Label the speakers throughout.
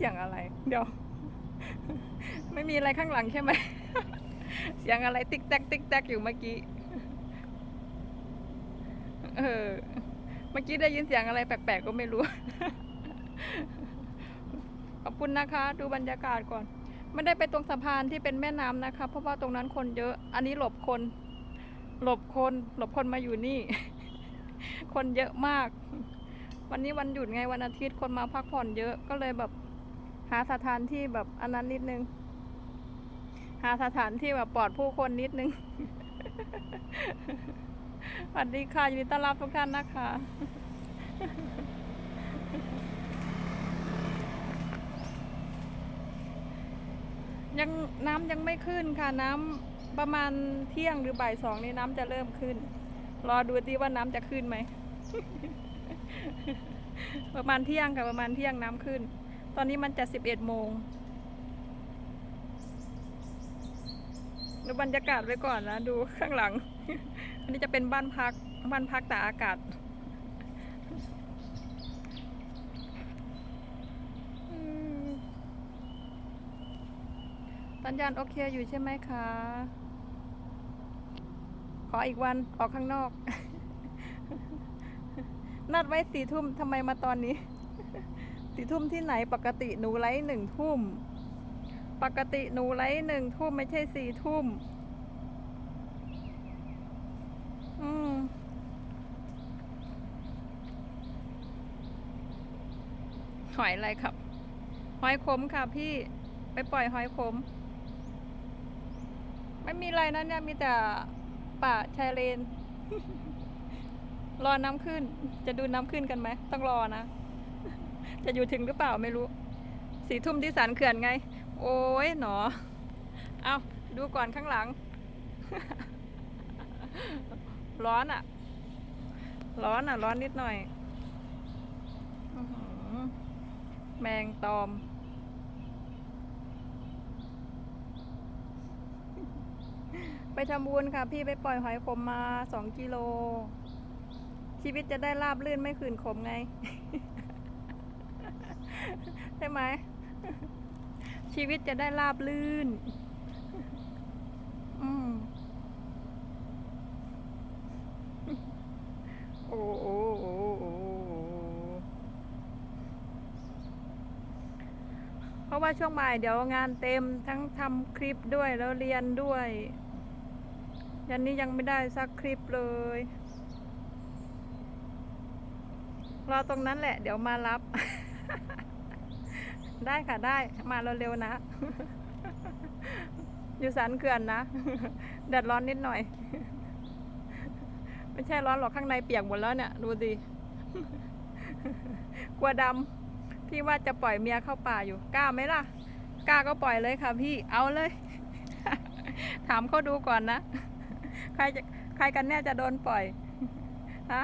Speaker 1: สียงอะไร เดี๋ยว ไม่มีอะไรข้างหลังใช่ไหม เสียงอะไรติ๊กแตกติ๊กแตกอยู่เมื่อกี้ เออ เมื่อกี้ได้ยินเสียงอะไรแปลกๆก็ไม่รู้ ขอบคุณนะคะ ดูบรรยากาศก่อน ไม่ได้ไปตรงสะพานที่เป็นแม่น้ำนะคะ เพราะว่าตรงนั้นคนเยอะ อันนี้หลบคน หลบคน หลบคนมาอยู่นี่ คนเยอะมากวันนี้วันหยุดไงวันอาทิตย์คนมาพักผ่อนเยอะก็เลยแบบ หาสถานที่แบบอันนั้นนิดนึง หาสถานที่แบบปลอดผู้คนนิดนึงสวัสดีค่ะยินดีต้อนรับทุกท่านนะคะยังน้ำยังไม่ขึ้นค่ะน้ำประมาณเที่ยงหรือบ่ายสองนี่น้ำจะเริ่มขึ้น รอดูดีว่าน้ำจะขึ้นไหม ประมาณเที่ยงค่ะประมาณเที่ยงน้ำขึ้น ตอนนี้มันจะสิบเอ็ดโมงดูบรรยากาศไว้ก่อนนะ ดูข้างหลัง อันนี้จะเป็นบ้านพัก บ้านพักตากอากาศอืมสัญญาณโอเคอยู่ใช่ไหมคะ ขออีกวันออกข้างนอก นัดไว้สี่ทุ่มทำไมมาตอนนี้ สี่ทุ่มที่ไหนปกติหนูไลฟ์หนึ่งทุ่ม ปกติหนูไลฟ์หนึ่งทุ่มไม่ใช่สี่ทุ่ม อืมหอยอะไรครับ หอยขมค่ะพี่ไปปล่อยหอยขม ไม่มีอะไรนะเนี่ยมีแต่ป่าชายเลน รอน้ำขึ้น จะดูน้ำขึ้นกันไหม ต้องรอนะ จะอยู่ถึงหรือเปล่าไม่รู้สี่ทุ่มที่สันเขื่อนไง โอ้ยหนอ เอาดูก่อนข้างหลัง ร้อนอะ่ะ ร้อนอะ่ะ ร้อนนิดหน่อยแมงตอม ไปทำบุญค่ะ พี่ไปปล่อยหอยขมมาสองกิโล ชีวิตจะได้ราบลื่นไม่ขื่นขมไง ใช่ไหม ชีวิตจะได้ราบลื่น อืมโอ้โอ้โอ้โอ้เพราะว่าช่วงบ่ายเดี๋ยวงานเต็มทั้งทำคลิปด้วยแล้วเรียนด้วยยันนี้ยังไม่ได้สักคลิปเลยรอตรงนั้นแหละ เดี๋ยวมารับ ได้ค่ะได้มาเร็วๆนะ อยู่สันเขื่อนนะแดดร้อนนิดหน่อย ไม่ใช่ร้อนหรอกข้างในเปียกหมดแล้วเนี่ย ดูดิกลัวดำพี่ว่าจะปล่อยเมียเข้าป่าอยู่กล้าไหมล่ะกล้าก็ปล่อยเลยค่ะ พี่เอาเลย ถามเขาดูก่อนนะ ใครจะใครกันแน่จะโดนปล่อยฮะ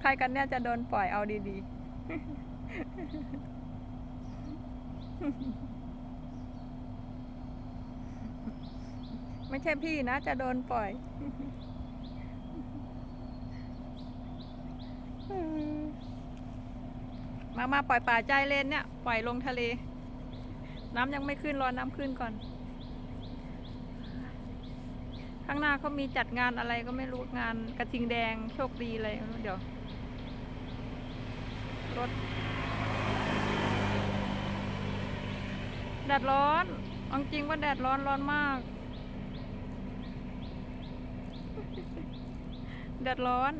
Speaker 1: ใครกันแน่จะโดนปล่อยเอาดีๆ ไม่ใช่พี่นะ จะโดนปล่อยมามาปล่อยป่าใจเลนเนี่ย ปล่อยลงทะเล น้ำยังไม่ขึ้นรอน้ำขึ้นก่อน ข้างหน้าเขามีจัดงานอะไรก็ไม่รู้งานกระทิงแดงโชคดีอะไรไม่รู้เดี๋ยวรถ แดดร้อนเอาจริงว่าแดดร้อนร้อนมาก แดดร้อน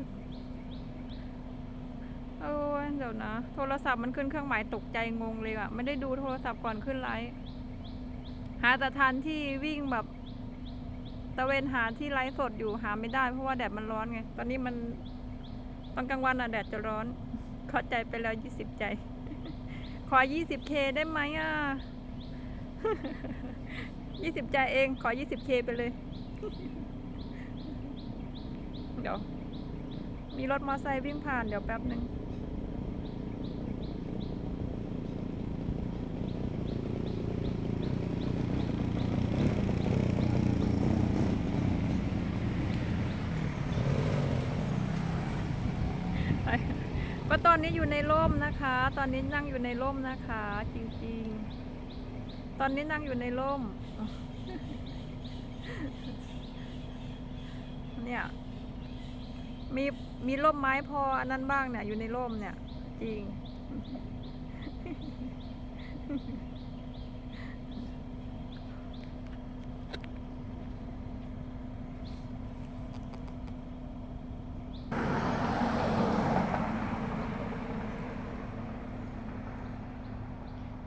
Speaker 1: โอ้ยเดี๋ยวนะ โทรศัพท์มันขึ้นเครื่องหมายตกใจงงเลยอะไม่ได้ดูโทรศัพท์ก่อนขึ้นไลฟ์หาแต่ทันที่วิ่งแบบตะเวนหาที่ไลฟ์สดอยู่หาไม่ได้เพราะว่าแดดมันร้อนไง ตอนนี้มันตอนกลางวันอะแดดจะร้อนขอใจไปแล้วยี่สิบใจ ขอยี่สิบเคได้ไหมอะ ยี่สิบใจเองขอยี่สิบเคไปเลย เดี๋ยว มีรถมอเตอร์ไซค์วิ่งผ่านเดี๋ยวแป๊บหนึ่งไปก็ตอนนี้อยู่ในร่มนะคะ ตอนนี้นั่งอยู่ในร่มนะคะ จริงๆ ตอนนี้นั่งอยู่ในร่ม เนี่ย มีมีร่มไม้พออันนั้นบ้างเนี่ย อยู่ในร่มเนี่ย จริง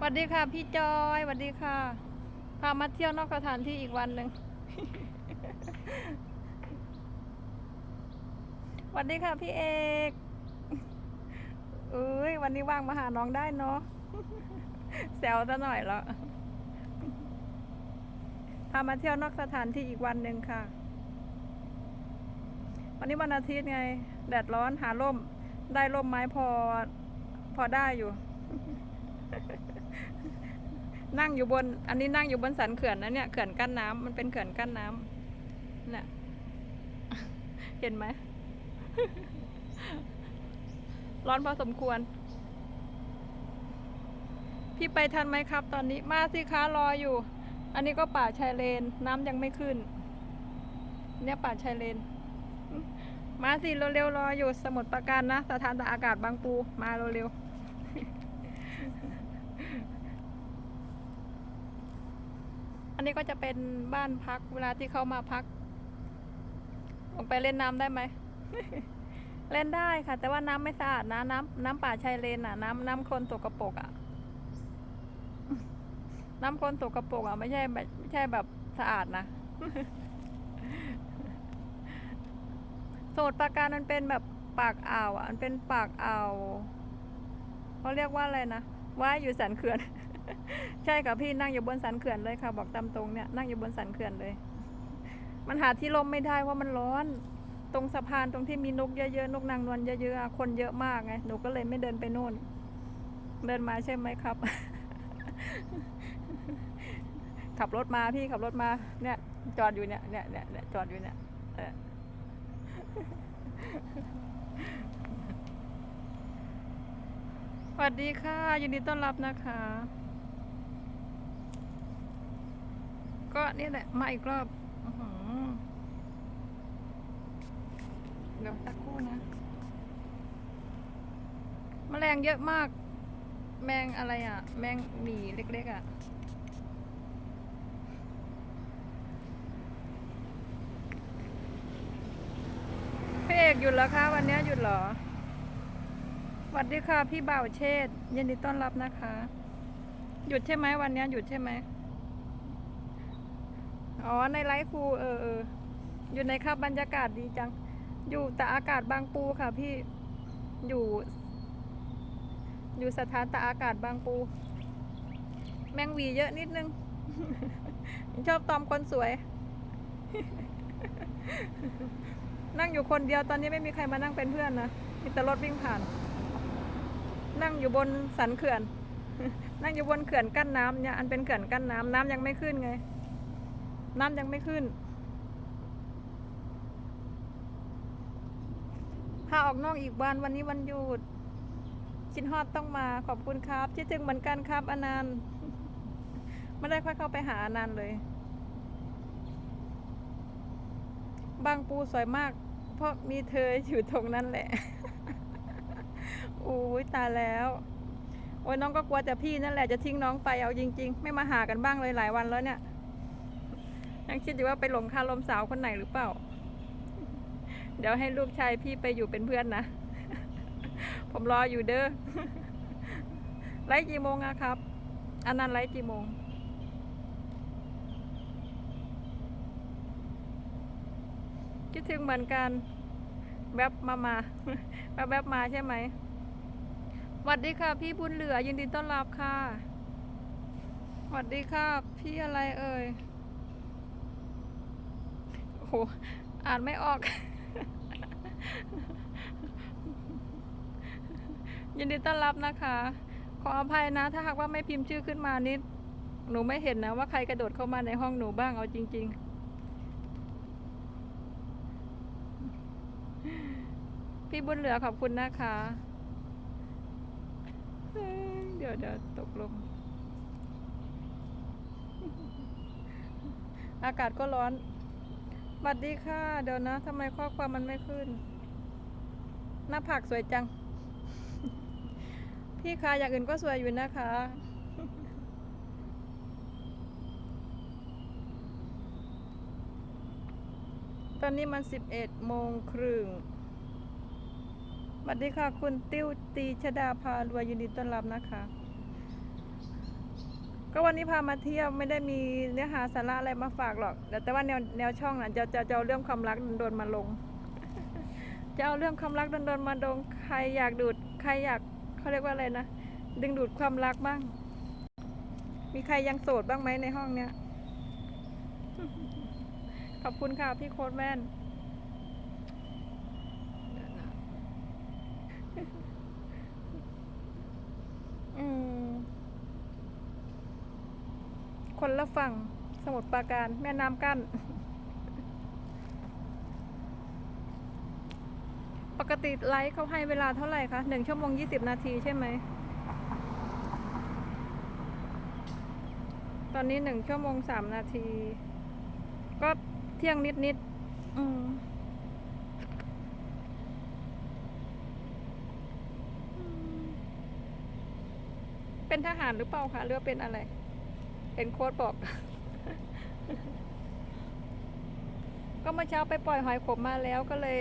Speaker 1: วัสดีค่ะ พี่จอยสวัสดีค่ะ พามาเที่ยวนอกสถานที่อีกวันหนึ่งสวัสดีค่ะพี่เอกเอ้ยวันนี้ว่างมาหาน้องได้เนาะแซวซะหน่อยแล้วพามาเที่ยวนอกสถานที่อีกวันหนึ่งค่ะ วันนี้วันอาทิตย์ไง แดดร้อนหาร่ม ได้ร่มไม้พอ พอได้อยู่ นั่งอยู่บน อันนี้นั่งอยู่บนสันเขื่อนนะเนี่ยเขื่อนกั้นน้ำมันเป็นเขื่อนกั้นน้ำเนี่ยเห็นไหมร้อนพอสมควร พี่ไปทันไหมครับ ตอนนี้มาสิคะรออยู่ อันนี้ก็ป่าชายเลน น้ำยังไม่ขึ้น เนี่ยป่าชายเลน มาสิเร็วๆรออยู่สมุทรปราการนะ สถานตากอากาศบางปูมาเร็วๆ อันนี้ก็จะเป็นบ้านพักเวลาที่เขามาพัก ลงไปเล่นน้ำได้ไหม เล่นได้ค่ะ แต่ว่าน้ำไม่สะอาดนะน้ำน้ำป่าชายเลนอะ น้ำน้ำโคลนตกกระปกอะ น้ำโคลนตกกระปกอะไม่ใช่แบบไม่ใช่แบบสะอาดนะโสดปราการมันเป็นแบบปากอ่าวอะ มันเป็นปากอ่าวเขาเรียกว่าอะไรนะว่ายอยู่สันเขื่อน ใช่ค่ะพี่นั่งอยู่บนสันเขื่อนเลยค่ะ บอกตามตรงเนี่ยนั่งอยู่บนสันเขื่อนเลย มันหาที่ลมไม่ได้เพราะมันร้อน ตรงสะพานตรงที่มีนกเยอะๆนกนางนวลเยอะๆคนเยอะมากไงหนูก็เลยไม่เดินไปโน่น เดินมาใช่ไหมครับ ขับรถมาพี่ขับรถมาเนี่ย จอดอยู่เนี่ยเนี่ยเนี่ยจอดอยู่เนี่ยเออสวัสดีค่ะ ยินดีต้อนรับนะคะ ก็เนี่แหละ มาอีกรอบเดี๋ยวสักครู่นะแมลงเยอะมาก แมงอะไรอะ แมงหมีเล็กๆอะ พี่เอกหยุดแล้วคะวันนี้หยุดเหรอสวัสดีค่ะ พี่บ่าวเชษยินดีต้อนรับนะคะ หยุดใช่ไหมวันนี้หยุดใช่ไหม อ๋อ ในไลฟ์ครูเออเอออยู่ในครับบรรยากาศดีจัง อยู่แต่อากาศบางปูค่ะพี่ อยู่ อยู่สถานตาอากาศบางปู แมงวีเยอะนิดนึง ชอบตอมคนสวย นั่งอยู่คนเดียวตอนนี้ไม่มีใครมานั่งเป็นเพื่อนนะมีแต่รถวิ่งผ่าน นั่งอยู่บนสันเขื่อน นั่งอยู่บนเขื่อนกั้นน้ำเนี่ย อันเป็นเขื่อนกั้นน้ำน้ำยังไม่ขึ้นไง น้ำยังไม่ขึ้น พาออกนอกอีกวันวันนี้วันหยุด ชินฮอดต้องมาขอบคุณครับคิดถึงเหมือนกันครับอนันต์ไม่ได้ค่อยเข้าไปหาอนันต์เลย บางปูสวยมาก เพราะมีเธออยู่ตรงนั้นแหละอุ้ยตายแล้วโอ้ยน้องก็กลัวแต่พี่นั่นแหละจะทิ้งน้องไปเอาจริง ๆ ไม่มาหากันบ้างเลยหลายวันแล้วเนี่ย ยังคิดอยู่ว่าไปหลงคาลมสาวคนไหนหรือเปล่า เดี๋ยวให้ลูกชายพี่ไปอยู่เป็นเพื่อนนะ ผมรออยู่เด้อ ไลฟ์กี่โมงอะครับ อันนั้นไลฟ์กี่โมง คิดถึงเหมือนกัน แวบมามา แวบแวบมาใช่ไหมสวัสดีค่ะ พี่บุญเหลือยินดีต้อนรับค่ะสวัสดีค่ะ พี่อะไรเอ่ย โห อ่านไม่ออก ยินดีต้อนรับนะคะ ขออภัยนะ ถ้าหากว่าไม่พิมพ์ชื่อขึ้นมานิด หนูไม่เห็นนะว่าใครกระโดดเข้ามาในห้องหนูบ้างเอาจริง ๆพี่บุญเหลือขอบคุณนะคะ เดี๋ยวเดี๋ยวตกลง อากาศก็ร้อน สวัสดีค่ะ เดี๋ยวนะทำไมข้อความมันไม่ขึ้น หน้าผากสวยจัง พี่คะอย่างอื่นก็สวยอยู่นะคะ ตอนนี้มันสิบเอ็ดโมงครึ่งสวัสดีค่ะ คุณติ้วตีชดาพารวยยินดีต้อนรับนะคะ ก็วันนี้พามาเที่ยวไม่ได้มีเนื้อหาสาระอะไรมาฝากหรอกแต่แต่ว่าแนวแนวช่องน่ะจะจะจะเอาเรื่องความรักโดนมาลง จะเอาเรื่องความรักโดนมาลงใครอยากดูดใครอยากเขาเรียกว่าอะไรนะดึงดูดความรักบ้าง มีใครยังโสดบ้างไหมในห้องเนี้ย ขอบคุณค่ะพี่โค้ดแม่นอืม คนละฝั่งสมุทรปราการแม่น้ำกั้น ปกติไลฟ์เขาให้เวลาเท่าไหร่คะหนึ่งชั่วโมงยี่สิบนาทีใช่ไหม ตอนนี้หนึ่งชั่วโมงสามนาที ก็เที่ยงนิดนิดๆอืมเป็นทหารหรือเปล่าคะหรือเป็นอะไร เห็นโค้ดบอก ก็เมื่อเช้าไปปล่อยหอยขมมาแล้วก็เลย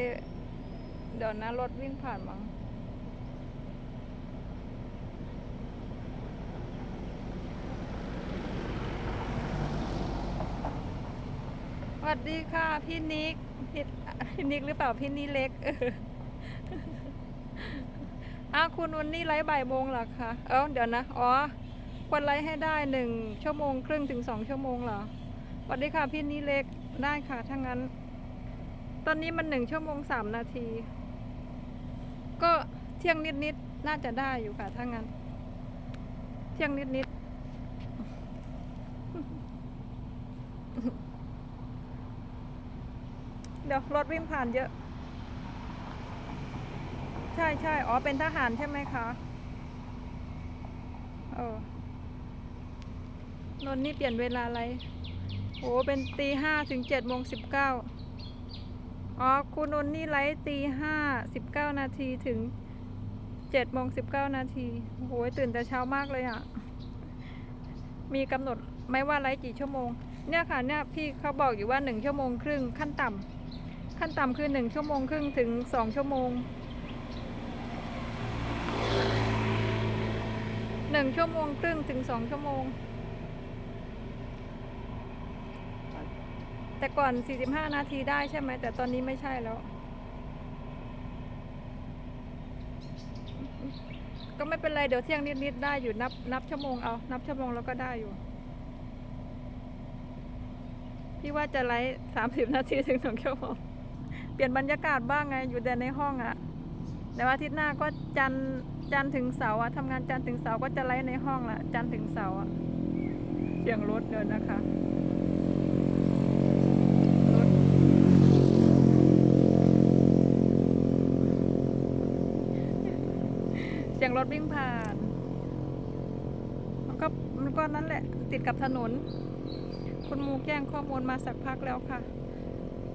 Speaker 1: เดี๋ยวนะรถวิ่งผ่านมั้งสวัสดีค่ะ พี่นิกพี่พี่นิกหรือเปล่าพี่นีเล็กอ้าวคุณวันนี้ไลฟ์บ่ายโมงเหรอคะ เอ้าเดี๋ยวนะ อ๋อ ควรไลฟ์ให้ได้หนึ่งชั่วโมงครึ่งถึงสองชั่วโมงเหรอสวัสดีค่ะพี่นี่เล็กได้ค่ะถ้างั้น ตอนนี้มันหนึ่งชั่วโมงสามนาที ก็เที่ยงนิดๆน่าจะได้อยู่ค่ะถ้างั้น เที่ยงนิดๆเดี๋ยวรถวิ่งผ่านเยอะ ใช่ใช่อ๋อเป็นทหารใช่ไหมคะ เออ นนนี่เปลี่ยนเวลาอะไรโอ้เป็นตีห้าถึงเจ็ดโมงสิบเก้าอ๋อคุณนนนี่ไลฟ์ตีห้าสิบเก้านาทีถึงเจ็ดโมงสิบเก้านาทีโอ้ยตื่นแต่เช้ามากเลยอะ่ะ มีกำหนดไหมว่าไลฟ์กี่ชั่วโมง เนี่ยค่ะเนี่ยพี่เขาบอกอยู่ว่าหนึ่งชั่วโมงครึ่งขั้นต่ำขั้นต่ำคือหนึ่งชั่วโมงครึ่งถึงสองชั่วโมงหนึ่งชั่วโมงครึ่งถึงสองชั่วโมง แต่ก่อน 45 นาทีได้ใช่ไหม แต่ตอนนี้ไม่ใช่แล้ว ก็ไม่เป็นไร เดี๋ยวเที่ยงนิดๆได้อยู่นับนับชั่วโมงเอา นับชั่วโมงแล้วก็ได้อยู่ พี่ว่าจะไลฟ์30 นาทีถึงสองชั่วโมง เปลี่ยนบรรยากาศบ้างไง อยู่แต่ในห้องอะแต่ว่าอาทิตย์หน้าก็จันจันถึงเสาร์อะทำงานจันถึงเสาร์ก็จะไลฟ์ในห้องละจันถึงเสาร์อะเสียงรถเดินนะคะ รถเสี ยงรถวิ่งผ่าน มันก็มันก็นั่นแหละติดกับถนน คุณมูแจ้งข้อมูลมาสักพักแล้วค่ะ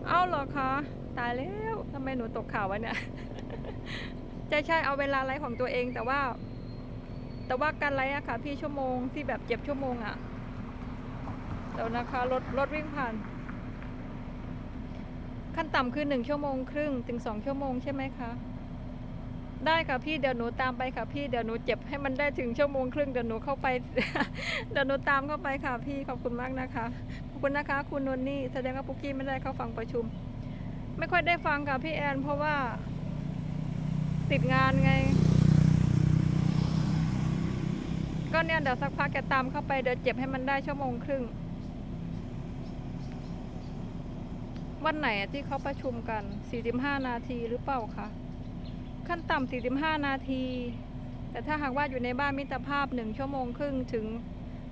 Speaker 1: เอ้าเหรอคะ ตายแล้วทำไมหนูตกข่าววะเนี่ยใช่ใช่เอาเวลาไลฟ์ของตัวเองแต่ว่า แต่ว่าการไลฟ์อะค่ะ พี่ชั่วโมงที่แบบเจ็บชั่วโมงอะเดี๋ยวนะคะรถรถวิ่งผ่าน ขั้นต่ำคือหนึ่งชั่วโมงครึ่งถึงสองชั่วโมงใช่ไหมคะ ได้ค่ะพี่เดี๋ยวหนูตามไปค่ะพี่เดี๋ยวหนูเจ็บให้มันได้ถึงชั่วโมงครึ่งเดี๋ยวหนูเข้าไปเดี๋ยวหนูตามเข้าไปค่ะพี่ขอบคุณมากนะคะขอบคุณนะคะ คุณนนนี่แสดงว่าปุ๊กกี้ไม่ได้เข้าฟังประชุม ไม่ค่อยได้ฟังค่ะพี่แอน เพราะว่า ติดงานไง ก็เนี่ยเดี๋ยวสักพักแกตามเข้าไปเดี๋ยวเจ็บให้มันได้ชั่วโมงครึ่ง วันไหนที่เขาประชุมกัน 45 นาทีหรือเปล่าคะ ขั้นต่ำ45 นาที แต่ถ้าหากว่าอยู่ในบ้านมิตรภาพ 1 ชั่วโมงครึ่งถึง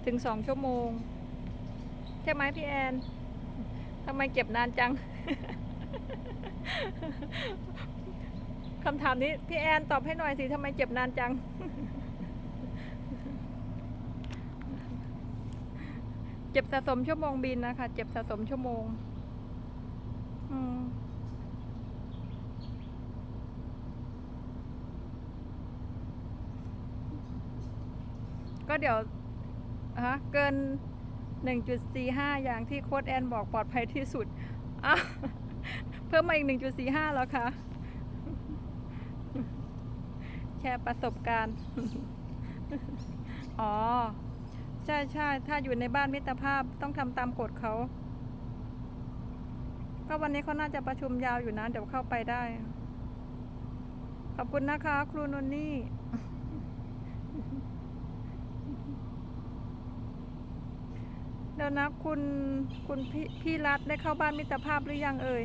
Speaker 1: ถึง 2 ชั่วโมง ใช่ไหมพี่แอนทำไมเก็บนานจังคำถามนี้ พี่แอนตอบให้หน่อยสิทำไมเจ็บนานจัง เจ็บสะสมชั่วโมงบินนะคะ เจ็บสะสมชั่วโมง อืม ก็เดี๋ยวฮะเกิน 1.45 อย่างที่โค้ดแอนบอกปลอดภัยที่สุดอะเพิ่มมาอีก 1.45 แล้วค่ะ แชร์ประสบการณ์ อ๋อ ใช่ใช่ถ้าอยู่ในบ้านมิตรภาพต้องทำตามกฎเขา ก็วันนี้เขาน่าจะประชุมยาวอยู่นะ เดี๋ยวเข้าไปได้ ขอบคุณนะคะ ครูนนนี่ เดี๋ยวนะคุณคุณพี่พี่รัฐได้เข้าบ้านมิตรภาพหรือยังเอ่ย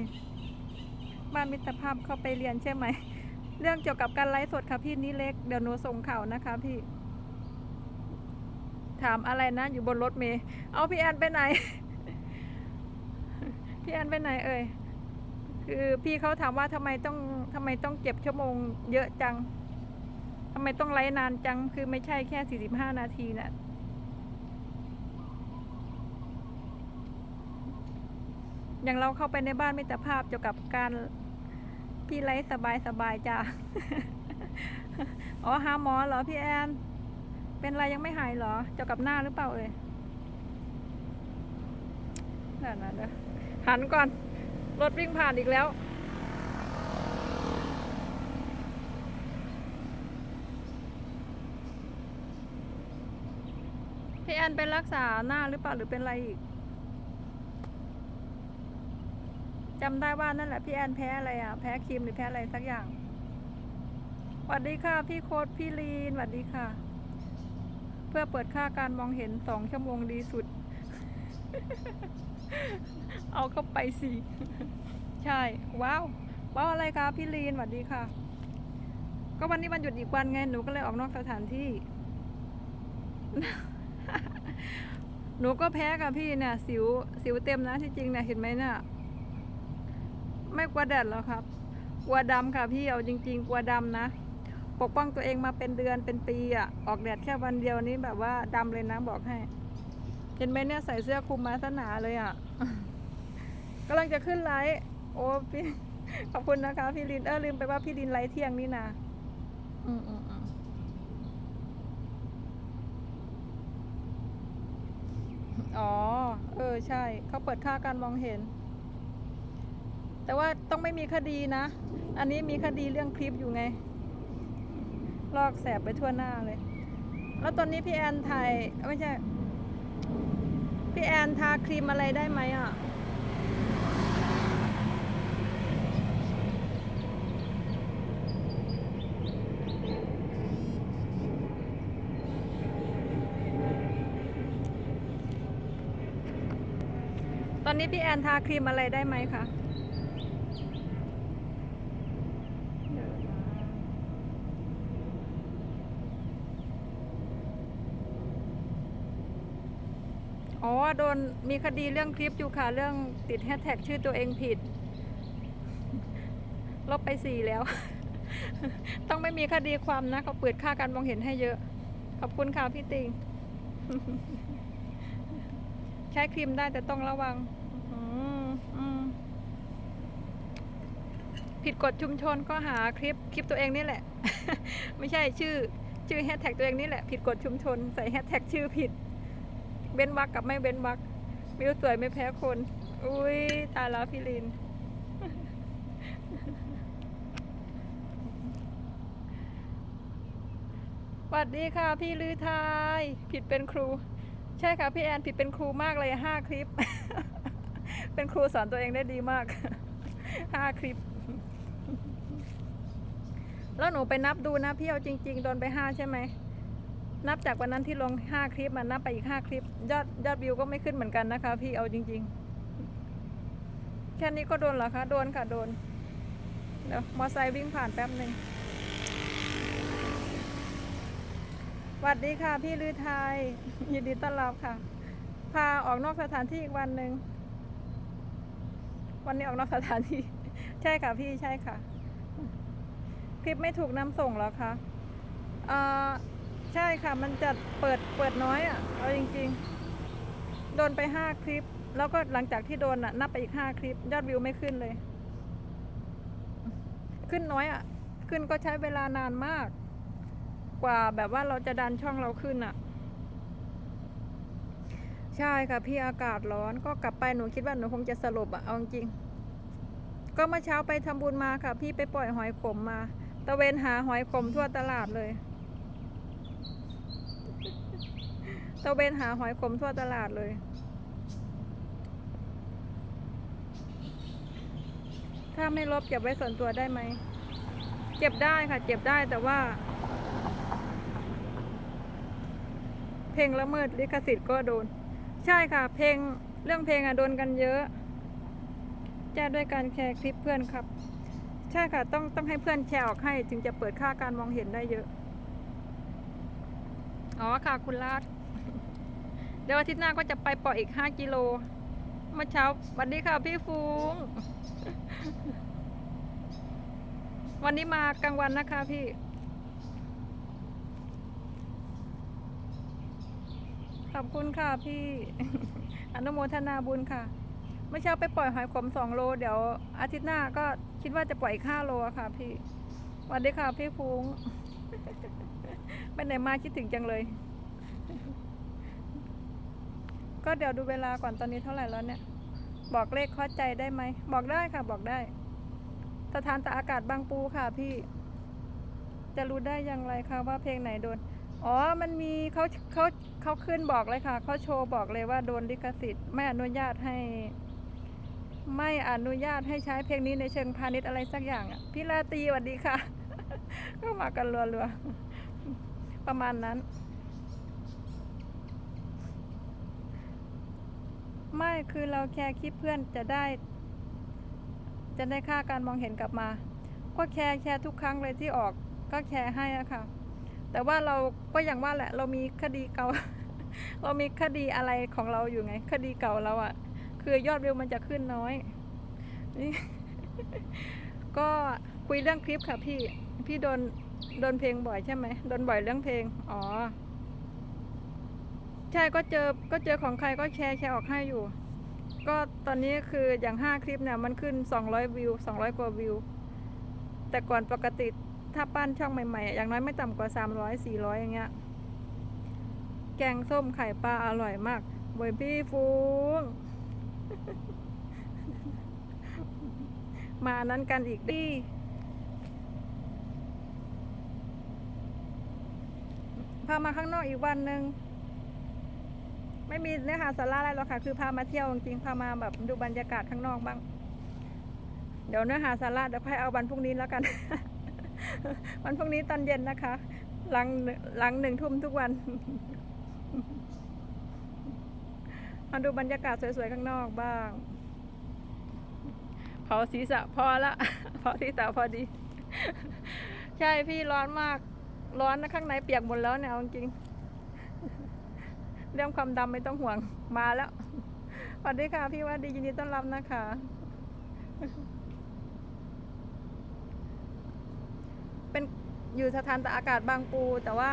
Speaker 1: บ้านมิตรภาพเข้าไปเรียนใช่ไหม เรื่องเกี่ยวกับการไลฟ์สดค่ะพี่นิเล็กเดี๋ยวหนูส่งข่าวนะคะพี่ ถามอะไรนะ อยู่บนรถเมย์เอาพี่แอนไปไหน พี่แอนไปไหนเอ่ยคือพี่เขาถามว่าทำไมต้องทำไมต้องเก็บชั่วโมงเยอะจังทำไมต้องไลฟ์นานจัง คือไม่ใช่แค่สี่สิบห้านาทีนะ่ อย่างเราเข้าไปในบ้านมิตรภาพเกี่ยวกับการพี่ไลฟ์สบายสบายๆจ้าอ๋อหาหมอเหรอพี่แอน เป็นอะไรยังไม่หายเหรอ เกี่ยวกับหน้าหรือเปล่าเอ่ยนั่นนะเด้อหันก่อน รถวิ่งผ่านอีกแล้ว พี่แอนเป็นรักษาหน้าหรือเปล่าหรือเป็นอะไรอีก จำได้ว่านั่นแหละพี่แอนแพ้อะไรอะ แพ้ครีมหรือแพ้อะไรสักอย่างสวัสดีค่ะ พี่โค้ดพี่ลีนสวัสดีค่ะ เพื่อเปิดค่าการมองเห็นสองชั่วโมงดีสุด เอาเข้าไปสิ ใช่ ว้าวว้าวอะไรคะพี่ลีนสวัสดีค่ะ ก็วันนี้วันหยุดอีกวันไง หนูก็เลยออกนอกสถานที่ หนูก็แพ้กับพี่เนี่ยสิวสิวเต็มนะที่จริงเนี่ยเห็นไหมเนี่ย ไม่กลัวแดดหรอกครับ กลัวดำค่ะพี่เอาจริง ๆ กลัวดำนะ ปกป้องตัวเองมาเป็นเดือนเป็นปีอะ่ะ ออกแดดแค่วันเดียวนี้แบบว่าดำเลยนะบอกให้ เห็นไหมเนี่ยใส่เสื้อคลุมมาสนาเลยอะ่ะกำลังจะขึ้นไลฟ์โอ้พี่ขอบคุณนะคะ พี่ลินเออลืมไปว่าพี่ลินไลฟ์เที่ยงนี่นะอืมอืมอืมอ๋อ เออ ใช่ เขาเปิดค่าการมองเห็น แต่ว่าต้องไม่มีคดีนะ อันนี้มีคดีเรื่องคลิปอยู่ไง ลอกแสบไปทั่วหน้าเลย แล้วตอนนี้พี่แอนถ่ายไม่ใช่ พี่แอนทาครีมอะไรได้ไหมอะตอนนี้พี่แอนทาครีมอะไรได้ไหมคะเดี๋ยวนะ อ๋อ โดนมีคดีเรื่องคลิปอยู่ค่ะ เรื่องติดแฮชแท็กชื่อตัวเองผิด ลบไปสี่แล้ว ต้องไม่มีคดีความนะเขาเปิดค่าการมองเห็นให้เยอะ ขอบคุณค่ะพี่ติง ใช้ครีมได้แต่ต้องระวังผิดกฎชุมชนก็หาคลิปคลิปตัวเองนี่แหละ ไม่ใช่ชื่อ ชื่อแฮชแท็กตัวเองนี่แหละ ผิดกฎชุมชน ใส่แฮชแท็กชื่อผิด เว้นวักกับไม่เว้นวักมิวสวยไม่แพ้คน อุ้ยตายแล้วพี่ลิน สวัสดีค่ะพี่ลือไทย ผิดเป็นครู ใช่ค่ะพี่แอนผิดเป็นครูมากเลยห้าคลิป เป็นครูสอนตัวเองได้ดีมากห้าคลิป แล้วหนูไปนับดูนะพี่เอาจริง ๆ โดนไปห้าใช่ไหม นับจากวันนั้นที่ลงห้าคลิปมานับไปอีกห้าคลิป ยอดยอดวิวก็ไม่ขึ้นเหมือนกันนะคะ พี่เอาจริง ๆ แค่นี้ก็โดนเหรอคะ โดนค่ะโดน เดี๋ยวมอไซค์วิ่งผ่านแป๊บหนึ่งสวัสดีค่ะ พี่ลือไทย ยินดีต้อนรับค่ะ พาออกนอกสถานที่อีกวันหนึ่งวันนี้ออกนอกสถานที่ ใช่ค่ะพี่ใช่ค่ะ คลิปไม่ถูกนำส่งเหรอคะเอ่อ ใช่ค่ะ มันจะเปิดเปิดน้อยอะ เอาจริง ๆ โดนไปห้าคลิป แล้วก็หลังจากที่โดนอะ นับไปอีกห้าคลิป ยอดวิวไม่ขึ้นเลย ขึ้นน้อยอะ ขึ้นก็ใช้เวลานานมาก กว่าแบบว่าเราจะดันช่องเราขึ้นอะ ใช่ค่ะ พี่อากาศร้อนก็กลับไปหนูคิดว่าหนูคงจะสลบอะ เอาจริง ก็เมื่อเช้าไปทำบุญมาค่ะ พี่ไปปล่อยหอยขมมา ตะเวนหาหอยขมทั่วตลาดเลย ตะเวนหาหอยขมทั่วตลาดเลย ถ้าไม่ลบเก็บไว้ส่วนตัวได้ไหม เก็บได้ค่ะ เก็บได้แต่ว่า เพลงละเมิดลิขสิทธิ์ก็โดน ใช่ค่ะ เพลงเรื่องเพลงอะโดนกันเยอะแจ้ด้วยการแชร์คลิปเพื่อนครับ ใช่ค่ะต้องต้องให้เพื่อนแชร์ออกให้ถึงจะเปิดค่าการมองเห็นได้เยอะ อ๋อค่ะ คุณลาด เดี๋ยวอาทิตย์หน้าก็จะไปปล่อยอีกห้ากิโลเมื่อเช้าวัสดีค่ะพี่ฟูงวันนี้มากลางวันนะคะพี่ ขอบคุณค่ะพี่ อนุโมทนาบุญค่ะ เมื่อเช้าไปปล่อยหอยขมสองโล เดี๋ยวอาทิตย์หน้าก็คิดว่าจะปล่อยอีกห้าโลค่ะพี่วัสดีค่ะพี่ฟูงไปไหนมาคิดถึงจังเลย ก็เดี๋ยวดูเวลาก่อนตอนนี้เท่าไหร่แล้วเนี่ย บอกเลขข้าใจได้ไหม บอกได้ค่ะ บอกได้ สถานตากอากาศบางปูค่ะพี่ จะรู้ได้อย่างไรคะว่าเพลงไหนโดน อ๋อ มันมีเขาเขาเขาขึ้นบอกเลยค่ะ เขาโชว์บอกเลยว่าโดนลิขสิทธิ์ไม่อนุญาตให้ ไม่อนุญาตให้ใช้เพลงนี้ในเชิงพาณิชย์อะไรสักอย่างอะพี่ลาตีสวัสดีค่ะ ก็มากันรัวๆประมาณนั้น ไม่คือเราแชร์คลิปเพื่อนจะได้ จะได้ค่าการมองเห็นกลับมา ก็แชร์แชร์ทุกครั้งเลยที่ออก ก็แชร์ให้อะค่ะ แต่ว่าเราก็อย่างว่าแหละ เรามีคดีเก่า เรามีคดีอะไรของเราอยู่ไง คดีเก่าเราอะคือยอดวิวมันจะขึ้นน้อยนี่ก็คุยเรื่องคลิปค่ะพี่ พี่โดนโดนเพลงบ่อยใช่ไหมโดนบ่อยเรื่องเพลง อ๋อ ใช่ก็เจอก็เจอของใครก็แชร์แชร์ออกให้อยู่ ก็ตอนนี้คืออย่างห้าคลิปเนี่ยมันขึ้นสองร้อยวิวสองร้อยกว่าวิว แต่ก่อนปกติถ้าปั้นช่องใหม่ๆ อย่างน้อยไม่ต่ำกว่าสามร้อยสี่ร้อยอย่างเงี้ย แกงส้มไข่ปลาอร่อยมากบวยพี่ฟูงมานั้นกันอีกดิพามาข้างนอกอีกวันหนึ่ง ไม่มีเนื้อหาสาระอะไรหรอกค่ะ คือพามาเที่ยวจริงๆ พามาแบบดูบรรยากาศข้างนอกบ้าง เดี๋ยวเนื้อหาสาระเดี๋ยวค่อยเอาวันพรุ่งนี้แล้วกัน วันพรุ่งนี้ตอนเย็นนะคะ หลังหลังหนึ่งทุ่มทุกวันมาดูบรรยากาศสวยๆข้างนอกบ้างเผาศีรษะพอละเผาศีรษะพอดี ใช่พี่ร้อนมาก ร้อนนะข้างในเปียกหมดแล้วเนี่ยจริง เรื่องความดำไม่ต้องห่วงมาแล้วสวัสดีค่ะพี่ว่าดียินดีต้อนรับนะคะเป็นอยู่สถานตากอากาศบางปูแต่ว่า